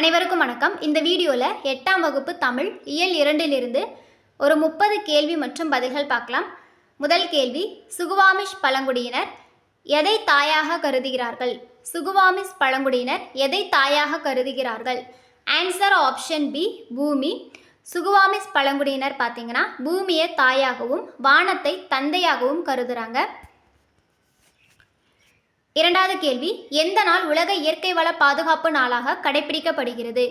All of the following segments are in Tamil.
அனைவருக்கும் வணக்கம். இந்த வீடியோவில் எட்டாம் வகுப்பு தமிழ் இயல் இரண்டிலிருந்து ஒரு முப்பது கேள்வி மற்றும் பதில்கள் பார்க்கலாம். முதல் கேள்வி சுகுவாமிஷ் பழங்குடியினர் எதை தாயாக கருதுகிறார்கள்? சுகுவாமிஸ் பழங்குடியினர் எதை தாயாக கருதுகிறார்கள்? ஆன்சர் ஆப்ஷன் பி பூமி. சுகுவாமிஸ் பழங்குடியினர் பார்த்தீங்கன்னா பூமியை தாயாகவும் வானத்தை தந்தையாகவும் கருதுகிறாங்க இரண்டாவது கேள்வி எந்த நாள் உலக இயற்கை வள பாதுகாப்பு நாளாக கடைபிடிக்கப்படுகிறது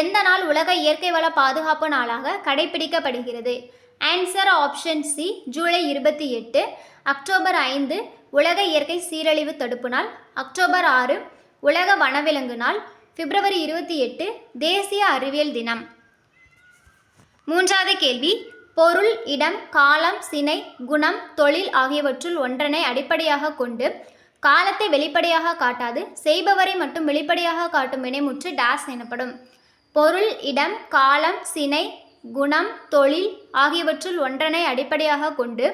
எந்த நாள் உலக இயற்கை வள பாதுகாப்பு நாளாக கடைபிடிக்கப்படுகிறது ஆன்சர் ஆப்ஷன் சி ஜூலை இருபத்தி எட்டு அக்டோபர் ஐந்து உலக இயற்கை சீரழிவு தடுப்பு நாள். அக்டோபர் ஆறு உலக வனவிலங்கு நாள். பிப்ரவரி இருபத்தி எட்டு தேசிய அறிவியல் தினம். மூன்றாவது கேள்வி பொருள் இடம் காலம் சினை குணம் தொழில் ஆகியவற்றுள் ஒன்றனை அடிப்படையாக கொண்டு காலத்தை வெளிப்படையாக காட்டாது செய்பவரை மட்டும் வெளிப்படையாக காட்டும் வினைமுற்று டேஸ் எனப்படும். பொருள் இடம் காலம் சினை குணம் தொழில் ஆகியவற்றுள் ஒன்றனை அடிப்படையாக கொண்டு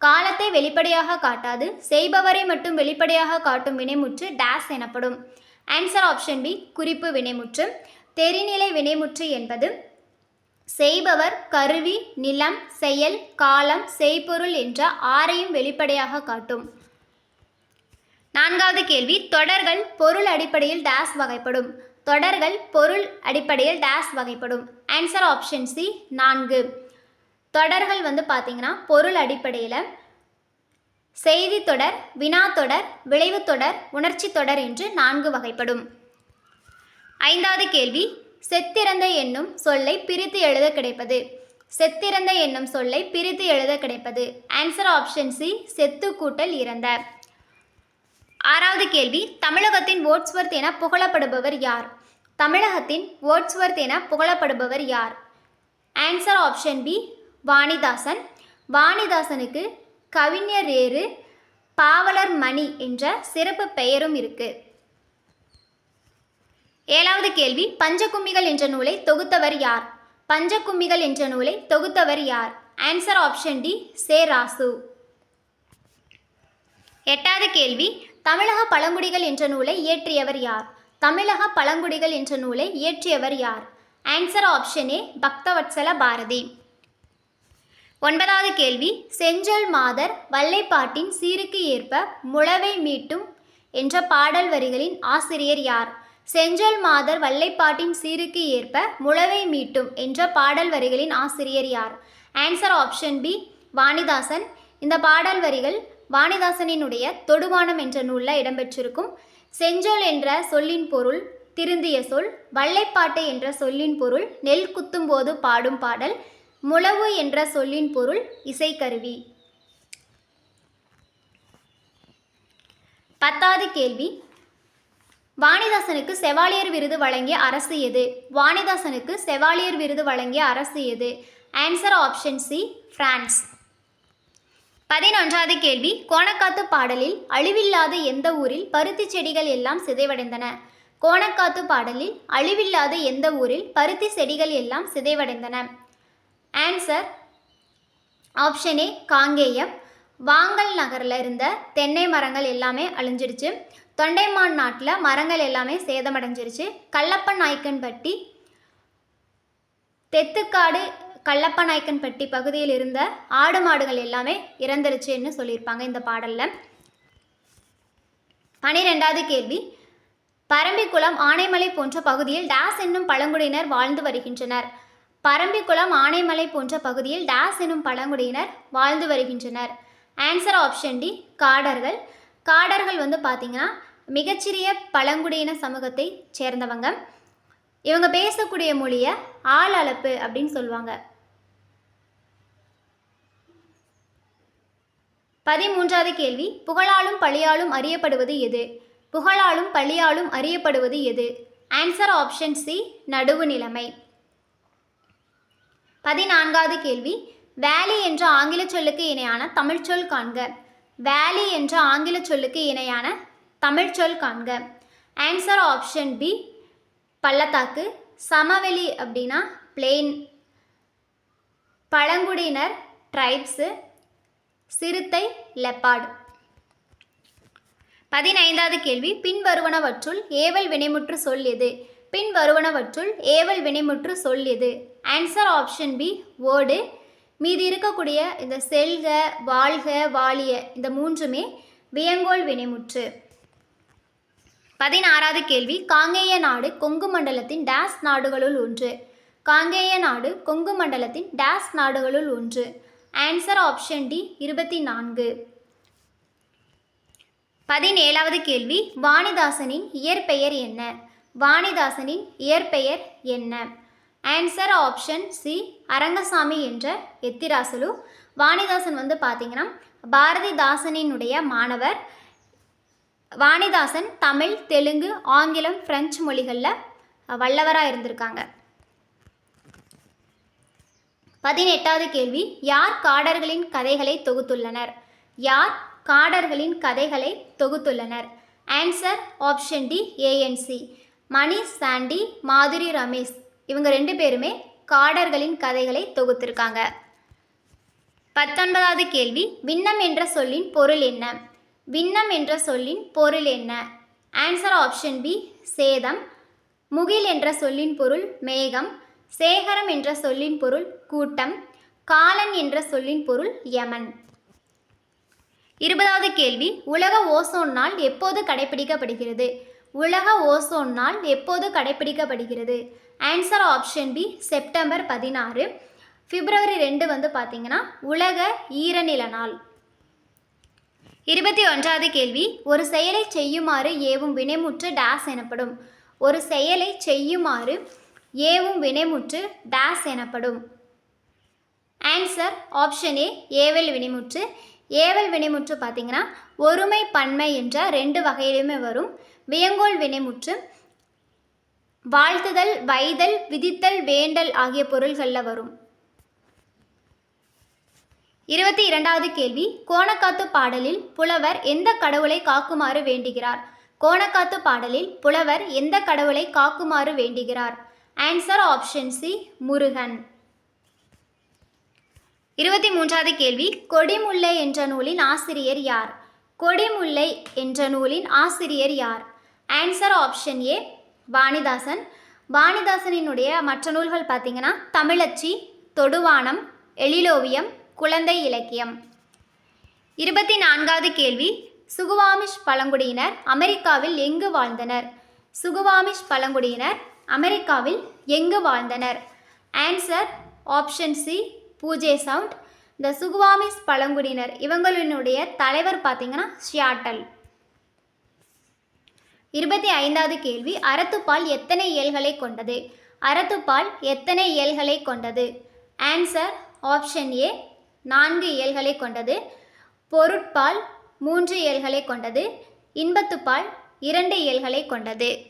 காலத்தை வெளிப்படையாக காட்டாது செய்பவரை மட்டும் வெளிப்படையாக காட்டும் வினைமுற்று டேஸ் எனப்படும். ஆன்சர் ஆப்ஷன் பி குறிப்பு வினைமுற்று. தெரிநிலை வினைமுற்று என்பது செய்பவர் கருவி நிலம் செயல் காலம் செய்பொருள் என்ற ஆறையும் வெளிப்படையாக காட்டும். நான்காவது கேள்வி தொடர்கள் பொருள் அடிப்படையில் டேஸ் வகைப்படும். தொடர்கள் பொருள் அடிப்படையில் டேஸ் வகைப்படும். ஆன்சர் ஆப்ஷன் சி நான்கு. தொடர்கள் வந்து பார்த்தீங்கன்னா பொருள் அடிப்படையில் செய்தி தொடர் வினா தொடர் விளைவு தொடர் உணர்ச்சி தொடர் என்று நான்கு வகைப்படும். ஐந்தாவது கேள்வி செத்திறந்த என்னும் சொல்லை பிரித்து எழுத கிடைப்பது. செத்திறந்த என்னும் சொல்லை பிரித்து எழுத கிடைப்பது. ஆன்சர் ஆப்ஷன் சி செத்து கூட்டல் இறந்த. ஆறாவது கேள்வி தமிழகத்தின் ஓட்ஸ்வர்த் என புகழப்படுபவர் யார்? தமிழகத்தின் ஓட்ஸ்வர்த் என புகழப்படுபவர் யார்? Answer option B Vanidasan. வாணிதாசனுக்கு கவிஞர் ஏறு பாவலர் மணி என்ற சிறப்பு பெயரும் இருக்கு. ஏழாவது கேள்வி பஞ்சகும்மிகள் என்ற நூலை தொகுத்தவர் யார்? பஞ்சகும்மிகள் என்ற நூலை தொகுத்தவர் யார்? Answer option D Se Rasu எட்டாவது கேள்வி தமிழக பழங்குடிகள் என்ற நூலை இயற்றியவர் யார்? தமிழக பழங்குடிகள் என்ற நூலை இயற்றியவர் யார்? Answer option A Bakthavatsala Bharathi. ஒன்பதாவது கேள்வி செஞ்சல் மாதர் வல்லைப்பாட்டின் சீருக்கு ஏற்ப முழவை மீட்டும் என்ற பாடல் வரிகளின் ஆசிரியர் யார்? செஞ்சல் மாதர் வல்லைப்பாட்டின் சீருக்கு ஏற்ப முழவை மீட்டும் என்ற பாடல் வரிகளின் ஆசிரியர் யார்? Answer option B Vanidasan. இந்த பாடல் வரிகள் வாணிதாசனினுடைய தொடுவானம் என்ற நூலில் இடம்பெற்றிருக்கும். செஞ்சொல் என்ற சொல்லின் பொருள் திருந்திய சொல் வள்ளைப்பாட்டு என்ற சொல்லின் பொருள் நெல் குத்தும்போது பாடும் பாடல் முழவு என்ற சொல்லின் பொருள் இசைக்கருவி. பத்தாவது கேள்வி. வாணிதாசனுக்கு செவாலியர் விருது வழங்கிய அரசு எது? வாணிதாசனுக்கு செவாலியர் விருது வழங்கிய அரசு எது? ஆன்சர் ஆப்ஷன் சி பிரான்ஸ் பதினொன்றாவது கேள்வி. கோணக்காத்து பாடலில் அழிவில்லாத எந்த ஊரில் பருத்தி செடிகள் எல்லாம் சிதைவடைந்தன? கோணக்காத்து பாடலில் அழிவில்லாத எந்த ஊரில் பருத்தி செடிகள் எல்லாம் சிதைவடைந்தன? Answer option A Kangeyam. வாங்கல் நகரில் இருந்த தென்னை மரங்கள் எல்லாமே அழிஞ்சிருச்சு தொண்டைமான் நாட்டில் மரங்கள் எல்லாமே சேதமடைஞ்சிருச்சு. கல்லப்பன் நாய்க்கன்பட்டி தெத்துக்காடு கல்லப்பநாயக்கன்பட்டி பகுதியில் இருந்த ஆடு மாடுகள் எல்லாமே இறந்துருச்சுன்னு சொல்லியிருப்பாங்க இந்த பாடலில். பனிரெண்டாவது கேள்வி. பரம்பிக்குளம் ஆனைமலை போன்ற பகுதியில் டேஸ் என்னும் பழங்குடியினர் வாழ்ந்து வருகின்றனர். பரம்பிக்குளம் ஆனைமலை போன்ற பகுதியில் டேஸ் என்னும் பழங்குடியினர் வாழ்ந்து வருகின்றனர். ஆன்சர் ஆப்ஷன் டி காடர்கள். காடர்கள் வந்து பார்த்திங்கன்னா மிகச்சிறிய பழங்குடியின சமூகத்தை சேர்ந்தவங்க. இவங்க பேசக்கூடிய மொழியை ஆள் அளப்பு அப்படின்னு சொல்லுவாங்க. பதிமூன்றாவது கேள்வி புகழாலும் பழியாலும் அறியப்படுவது எது? புகழாலும் பழியாலும் அறியப்படுவது எது? ஆன்சர் ஆப்ஷன் சி நடுவு நிலைமை. பதினான்காவது கேள்வி வேலி என்ற ஆங்கில சொல்லுக்கு இணையான தமிழ்ச்சொல் காண்க. வேலி என்ற ஆங்கில சொல்லுக்கு இணையான தமிழ்ச்சொல் காண்க. ஆன்சர் ஆப்ஷன் பி பள்ளத்தாக்கு. சமவெளி அப்படின்னா பிளெயின் பழங்குடியினர் ட்ரைப்ஸு சிறுத்தை லெப்பாடு பதினைந்தாவது கேள்வி. பின்வருவனவற்றுள் ஏவல் வினைமுற்று சொல் எது? பின்வருவனவற்றுள் ஏவல் வினைமுற்று சொல் எது? ஆன்சர் ஆப்ஷன் பி வேர்டு மீதி இருக்கக்கூடிய இந்த செல்க வாழ்க வாழிய இந்த மூன்றுமே வியங்கோல் வினைமுற்று. பதினாறாவது கேள்வி. காங்கேய நாடு கொங்கு மண்டலத்தின் டேஸ் நாடுகளுள் ஒன்று. காங்கேய நாடு கொங்கு மண்டலத்தின் டேஸ் நாடுகளுள் ஒன்று. ஆன்சர் ஆப்ஷன் டி இருபத்தி நான்கு பதினேழாவது கேள்வி வாணிதாசனின் இயற்பெயர் என்ன? வாணிதாசனின் இயற்பெயர் என்ன? ஆன்சர் ஆப்ஷன் சி அரங்கசாமி என்ற எத்திராசலு. வாணிதாசன் வந்து பார்த்தீங்கன்னா பாரதிதாசனினுடைய மாணவர். வாணிதாசன் தமிழ் தெலுங்கு ஆங்கிலம் பிரெஞ்சு மொழிகளில் வல்லவராக இருந்திருக்காங்க. பதினெட்டாவது கேள்வி. யார் காடர்களின் கதைகளை தொகுத்துள்ளனர்? யார் காடர்களின் கதைகளை தொகுத்துள்ளனர்? ஆன்சர் ஆப்ஷன் டி ஏஎன்சி மணி சாண்டி மாதுரி ரமேஷ். இவங்க ரெண்டு பேருமே காடர்களின் கதைகளை தொகுத்திருக்காங்க. பத்தொன்பதாவது கேள்வி. விண்ணம் என்ற சொல்லின் பொருள் என்ன? விண்ணம் என்ற சொல்லின் பொருள் என்ன? ஆன்சர் ஆப்ஷன் பி சேதம். முகில் என்ற சொல்லின் பொருள் மேகம். சேகரம் என்ற சொல்லின் பொருள் கூட்டம் காலன் என்ற சொல்லின் பொருள் யமன். இருபதாவது கேள்வி உலக ஓசோன் நாள் எப்போது கடைபிடிக்கப்படுகிறது உலக ஓசோன் நாள் எப்போது கடைபிடிக்கப்படுகிறது ஆன்சர் ஆப்ஷன் பி செப்டம்பர் பதினாறு. பிப்ரவரி ரெண்டு வந்து பார்த்தீங்கன்னா உலக ஈரநில நாள். இருபத்தி ஒன்றாவது கேள்வி ஒரு செயலை செய்யுமாறு ஏவும் வினைமுற்று டேஸ் எனப்படும். ஒரு செயலை செய்யுமாறு ஏவும் வினைமுற்று டேஸ் எனப்படும். ஆன்சர் ஆப்ஷன் ஏ ஏவல் வினைமுற்று. ஏவல் வினைமுற்று பார்த்தீங்கன்னா ஒருமை பன்மை என்ற ரெண்டு வகையிலுமே வரும். வியங்கோல் வினைமுற்று வாழ்த்துதல் வைதல் விதித்தல் வேண்டல் ஆகிய பொருள்களில் வரும். இருபத்தி இரண்டாவது கேள்வி கோணக்காத்து பாடலில் புலவர் எந்த கடவுளை காக்குமாறு வேண்டுகிறார்? கோணக்காத்து பாடலில் புலவர் எந்த கடவுளை காக்குமாறு வேண்டுகிறார்? Answer option C Murugan. இருபத்தி மூன்றாவது கேள்வி கொடிமுல்லை என்ற நூலின் ஆசிரியர் யார்? கொடிமுல்லை என்ற நூலின் ஆசிரியர் யார்? Answer option A Vanidasan. வாணிதாசனினுடைய மற்ற நூல்கள் பார்த்தீங்கன்னா தமிழச்சி தொடுவானம் எழிலோவியம் குழந்தை இலக்கியம். இருபத்தி நான்காவது கேள்வி சுகுவாமிஷ் பழங்குடியினர் அமெரிக்காவில் எங்கு வாழ்ந்தனர்? சுகுவாமிஷ் பழங்குடியினர் அமெரிக்காவில் எங்கு வாழ்ந்தனர்? ஆன்சர் ஆப்ஷன் சி பூஜே சவுண்ட். இந்த சுகுவாமிஸ் பழங்குடியினர். இவங்களினுடைய தலைவர் பார்த்தீங்கன்னா ஷியாட்டல். இருபத்தி ஐந்தாவது கேள்வி அறத்துப்பால் எத்தனை இயல்களை கொண்டது? அறத்துப்பால் எத்தனை இயல்களை கொண்டது? ஆன்சர் ஆப்ஷன் ஏ நான்கு இயல்களை கொண்டது. பொருட்பால் மூன்று இயல்களை கொண்டது. இன்பத்துப்பால் இரண்டு இயல்களை கொண்டது.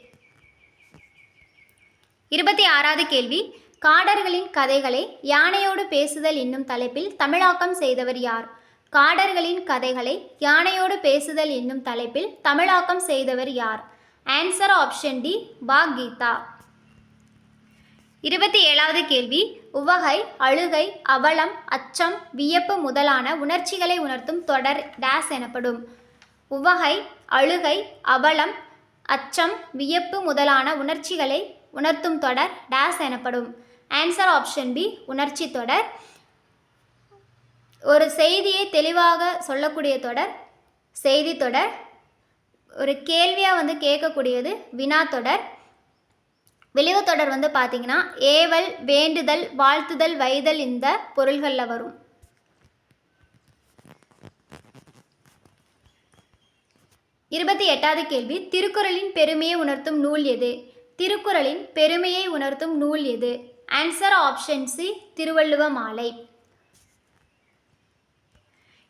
இருபத்தி ஆறாவது கேள்வி. காடர்களின் கதைகளை யானையோடு பேசுதல் என்னும் தலைப்பில் தமிழாக்கம் செய்தவர் யார்? காடர்களின் கதைகளை யானையோடு பேசுதல் என்னும் தலைப்பில் தமிழாக்கம் செய்தவர் யார்? ஆன்சர் ஆப்ஷன் டி பா கீதா இருபத்தி ஏழாவது கேள்வி. உவகை அழுகை அவலம் அச்சம் வியப்பு முதலான உணர்ச்சிகளை உணர்த்தும் தொடர் டேஸ் எனப்படும். உவகை அழுகை அவலம் அச்சம் வியப்பு முதலான உணர்ச்சிகளை உணர்த்தும் தொடர் டேஸ் எனப்படும். ஆன்சர் ஆப்ஷன் பி உணர்ச்சி தொடர். ஒரு செய்தியை தெளிவாக சொல்லக்கூடிய தொடர் செய்தி தொடர். ஒரு கேள்வியாக வந்து கேட்கக்கூடியது வினா தொடர். விளைவு தொடர் வந்து பார்த்தீங்கன்னா ஏவல் வேண்டுதல் வாழ்த்துதல் வைதல் இந்த பொருள்களில் வரும். இருபத்தி எட்டாவது கேள்வி திருக்குறளின் பெருமையை உணர்த்தும் நூல் எது? திருக்குறளின் பெருமையை உணர்த்தும் நூல் எது? ஆன்சர் ஆப்ஷன் சி திருவள்ளுவ மாலை.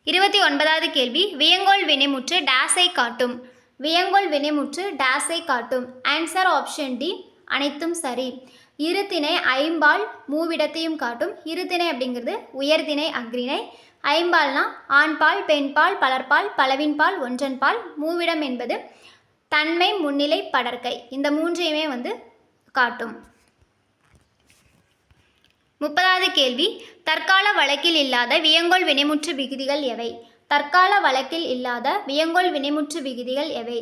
இருபத்தி ஒன்பதாவது கேள்வி. வியங்கோல் வினைமுற்று டேஸை காட்டும். வியங்கோல் வினைமுற்று டேஸை காட்டும். ஆன்சர் ஆப்ஷன் டி அனைத்தும் சரி. இருத்திணை ஐம்பால் மூவிடத்தையும் காட்டும். இருத்திணை அப்படிங்கிறது உயர்திணை அக்ரிணை ஐம்பால்னா ஆண்பால் பெண்பால் பலர்பால் பலவின்பால் ஒன்றன்பால் மூவிடம் என்பது தன்மை முன்னிலை படர்க்கை இந்த மூன்றையுமே வந்து காட்டும். முப்பதாவது கேள்வி. தற்கால வழக்கில் இல்லாத வியங்கோல் வினைமுற்று விகுதிகள் எவை? தற்கால வழக்கில் இல்லாத வியங்கோல் வினைமுற்று விகுதிகள் எவை?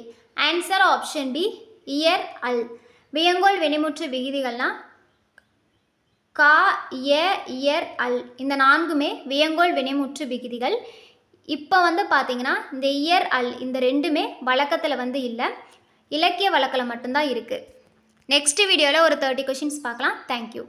ஆன்சர் ஆப்ஷன் பி இயர் அல். வியங்கோல் வினைமுற்று விகுதிகள்னால் கா இயர் அல். இந்த நான்குமே வியங்கோல் வினைமுற்று விகுதிகள். இப்போ வந்து பார்த்தீங்கன்னா இந்த இயர் அல் இந்த ரெண்டுமே வழக்கத்தில் வந்து இல்லை. இலக்கிய வழக்கில் மட்டும்தான் இருக்குது நெக்ஸ்ட் வீடியோவில் ஒரு தேர்ட்டி கொஷின்ஸ் பார்க்கலாம். தேங்க்யூ